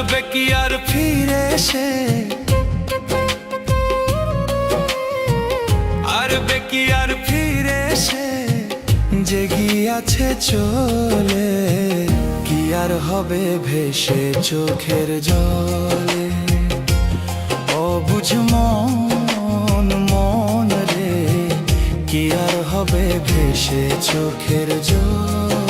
আর বেকি আর ফিরে সে আর বেকি আর ফিরে সে যে গিয়াছে চলে, কি আর হবে ভেসে চোখের জলে? অবুঝ মন মন রে, কি আর হবে ভেসে চোখের জলে?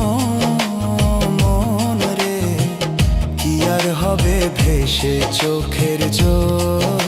ভেসে চোখের জলে।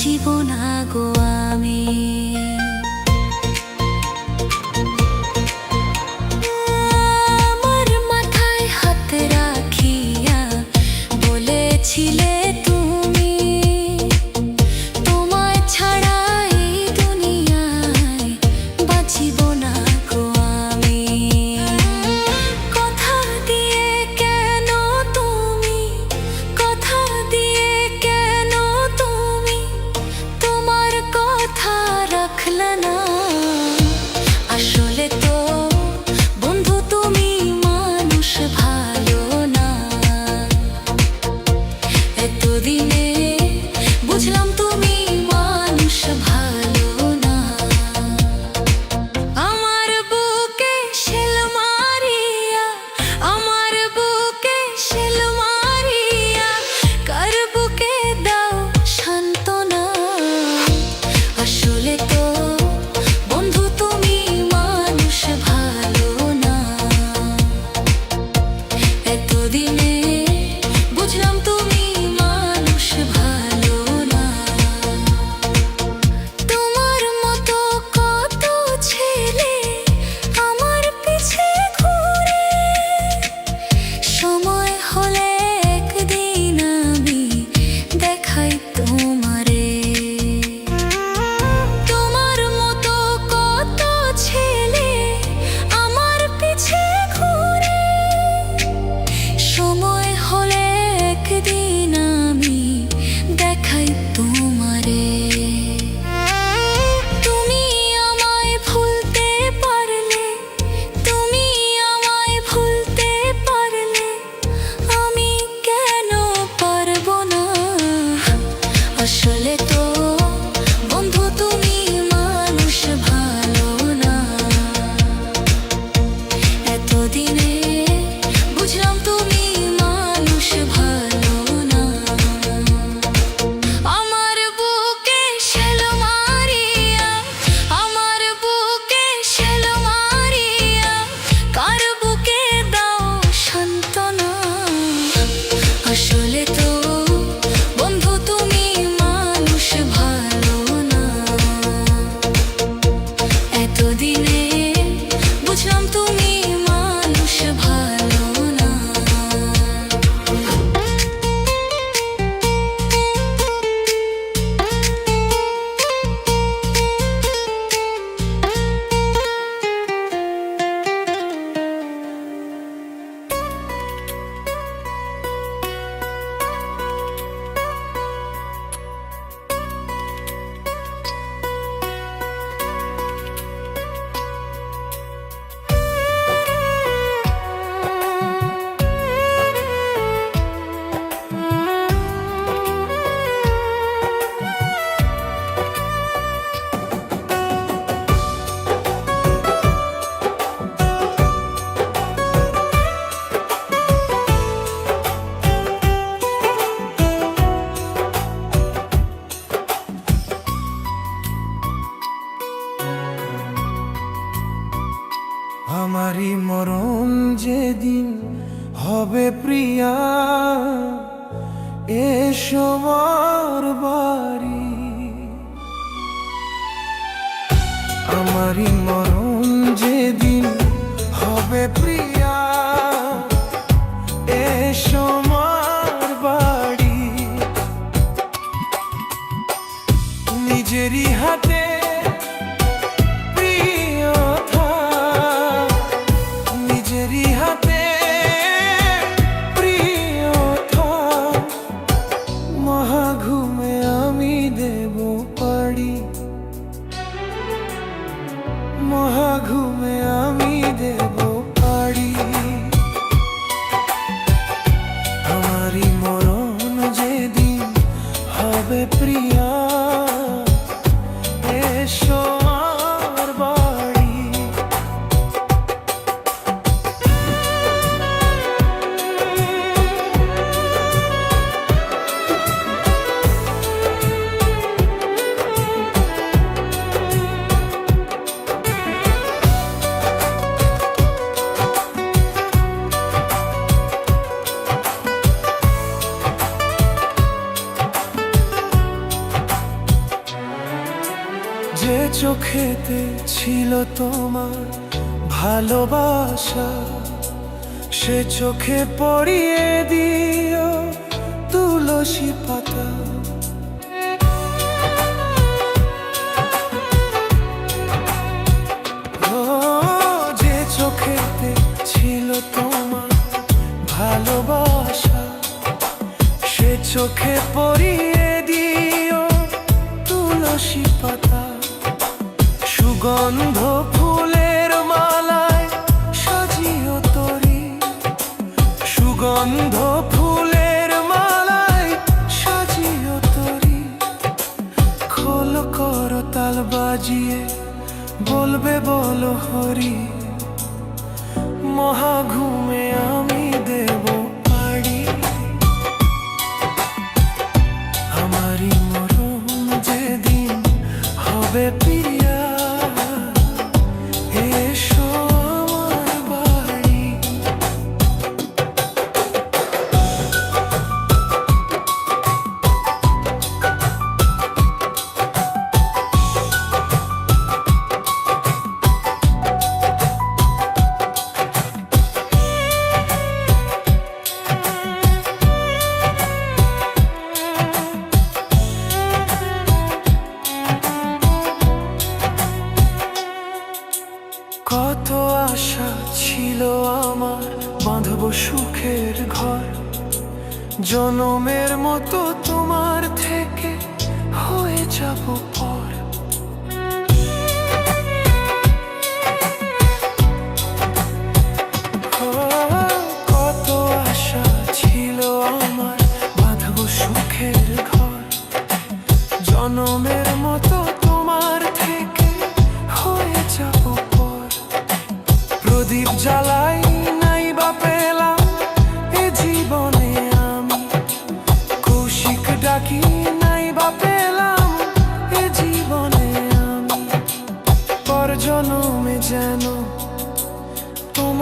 বাঁচিব tu. হবে প্রিয়া এসমার বাড়ি। আমারই মরণ যেদিন হবে প্রিয়া এসমার বাড়ি। নিজেরই হাত সে চোখে পড়িয়ে দিও তুলসী পাতা। যে তোমার ভালোবাসা। সে চোখে পড়িয়ে দিও তুলসী পাতা। সুগন্ধ মহাঘুমে ছিল আমার বাঁধব সুখের ঘর। জনমের মতো তোমার থেকে হয়ে যাব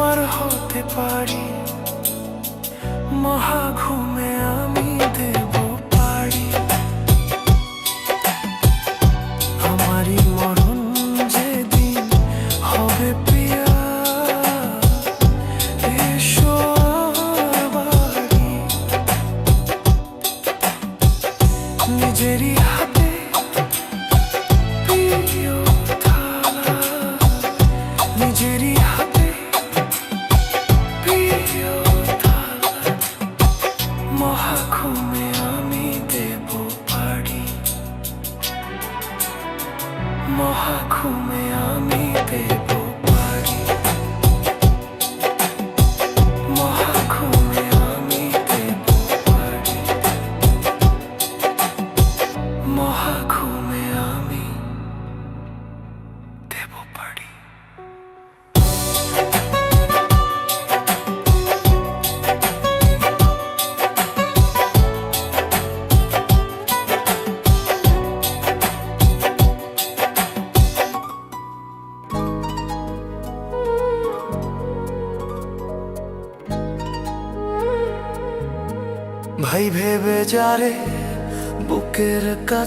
তোমার হতে পারি মহা ঘুমে আমি দেব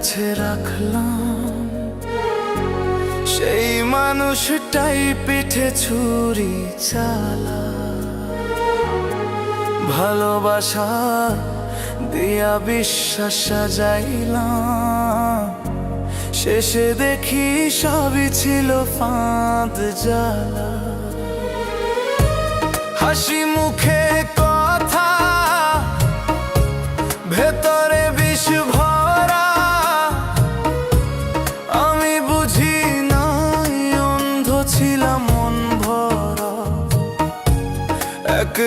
কাছে রাখলাম। সেই মানুষটাই পিঠে ছুরি চালা। ভালোবাসা দিয়া বিশ্বাস সাজাইলাম শেষে দেখি সবই ছিল ফাঁদ জ্বালা। হাসি মুখে কথা, ভেতরে বিষ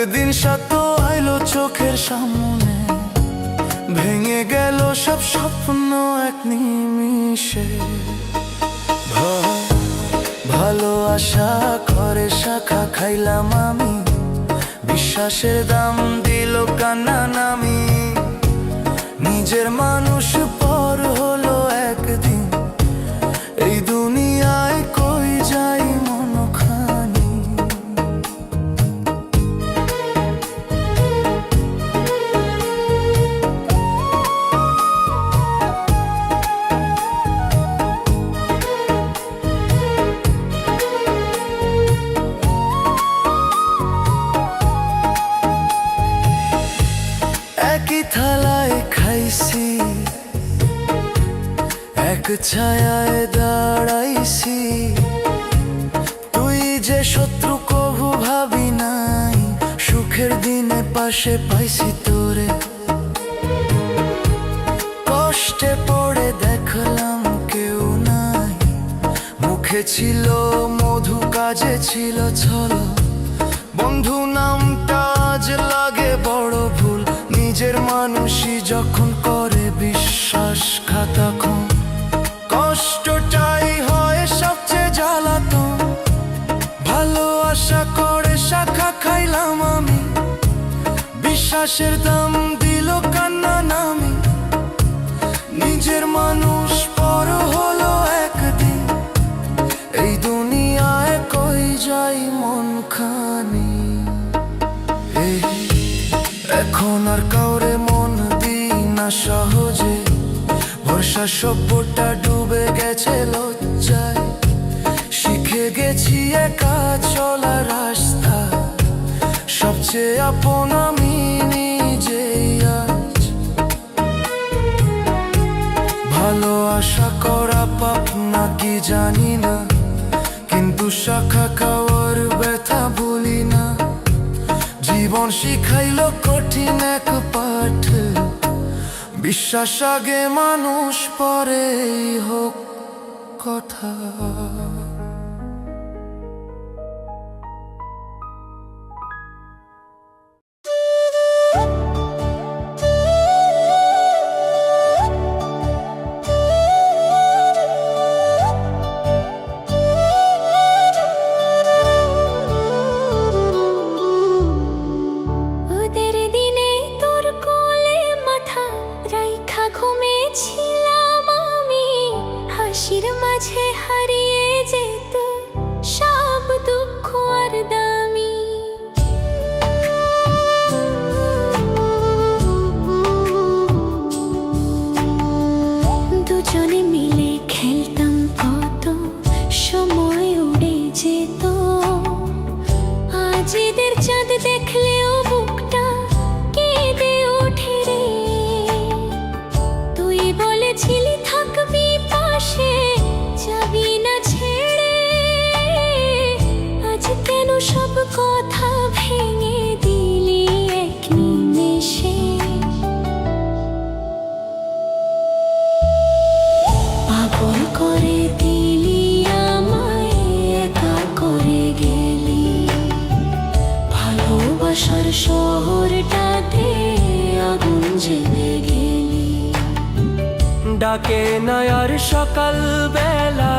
একদিন সাত আইলো চোখের সামনে, ভেঙে গেল সব স্বপ্ন এক নিমিষে। ভালো আশা করে শাখা খাইলাম আমি। বিশ্বাসের দাম দিল কান্না নামি। নিজের মানুষ ছায়ায় দাঁড়াইছি। তুই যে শত্রু কভু ভাবি নাই, সুখের দিনে পাশে পাইছি তোরে। কষ্টে পড়ে দেখলাম কেউ নাই। মুখে ছিল মধু, কাজে ছিল ছলো। বিশ্বাসের দাম দিল কান্না নামি। নিজের মানুষ পর হলো একদিন। এই দুনিয়ায় কই যাই মন খানি। এখন আর কাউরে মন দিই না সহজে। ভরসা সভ্যটা ডুবে গেছে লজ্জায়। শিখে গেছি একা চলা রাস্তা সবচেয়ে আপন আমি নিজেই আজ। ভালো আশা করা পাপ নাকি জানি না, কিন্তু শাখা খাওয়ার ব্যথা ভুলি না। জীবন শিখাইল কঠিন এক পাঠ। বিশ্বাস আগে মানুষ পরে হোক কথা। ডাকে আর সকাল বেলা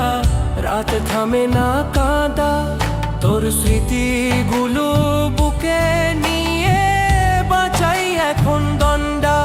রাত থামে না কাঁদা। তোর স্মৃতিগুলো বুকে নিয়ে বাঁচাই এখন দণ্ডা।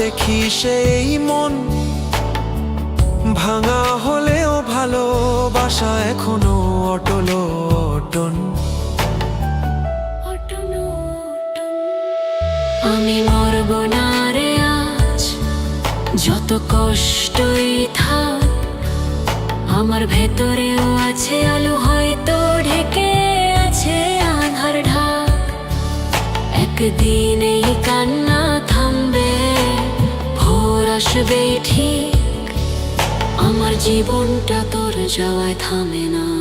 দেখি সেই মন ভাঙা হলেও ভালোবাসা এখনও অটল অটন। আমি মরব না রে আজ। যত কষ্টই থাক, আমার ভেতরেও আছে আলো, হয়তো ঢেকে আছে আধার ঢাক। একদিন এই কান্না আসবে ঠিক। আমার জীবনটা তোর যাওয়ায় থামে না।